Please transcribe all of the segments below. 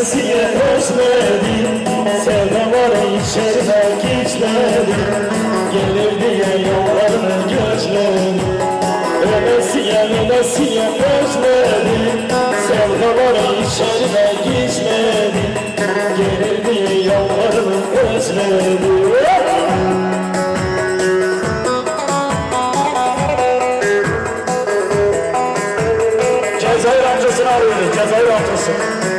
ölesiye özledim. Sevdaları içeride gizledim Gelir diye yollarını gözledim. Ölesiye ölesiye özledim. Sevdaları içeride gizledim Gelir diye yollarını özledim Cezayir amcasını arıyoruz, Cezayir amcası.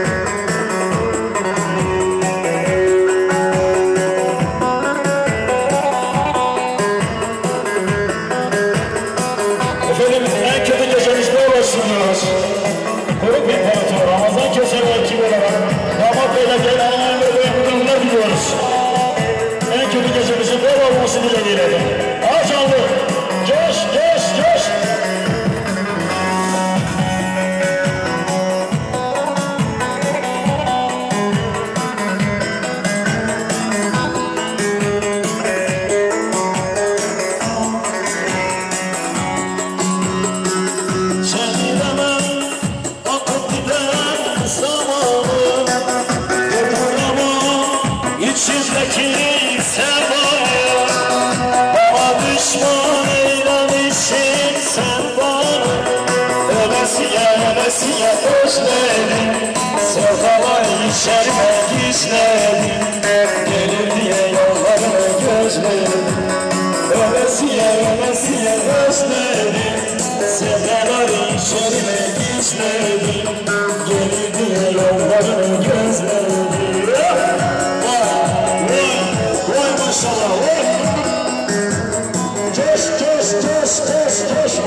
Durduramam içimdeki sevdayı Bana düşman eylemişsin sen bana. Ölesiye ölesiye özledim Sevdalar içerime gizledim. Gelir diye yollarını gözledim Ölesiye ölesiye özledim. Sevdalar içerime gizledim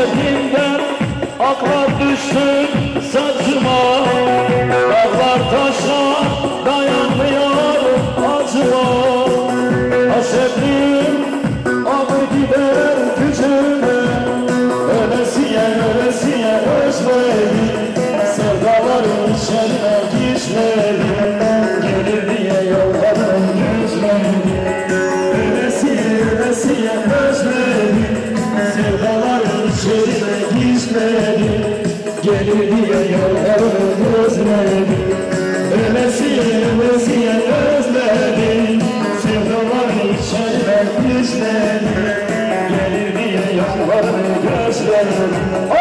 Hasretinden aklar düştü saçıma Dağlar taşlar dayanmıyor acıma. Hasretim akı gider gücüme Ölesiye ölesiye özledim Sevdaların içerine gizledim Sözüme gizmedi Gelir diye yollarını özledi Ölesiye ölesiye özledi Sevdalar içerler bizleri Gelir diye yollarını gözledi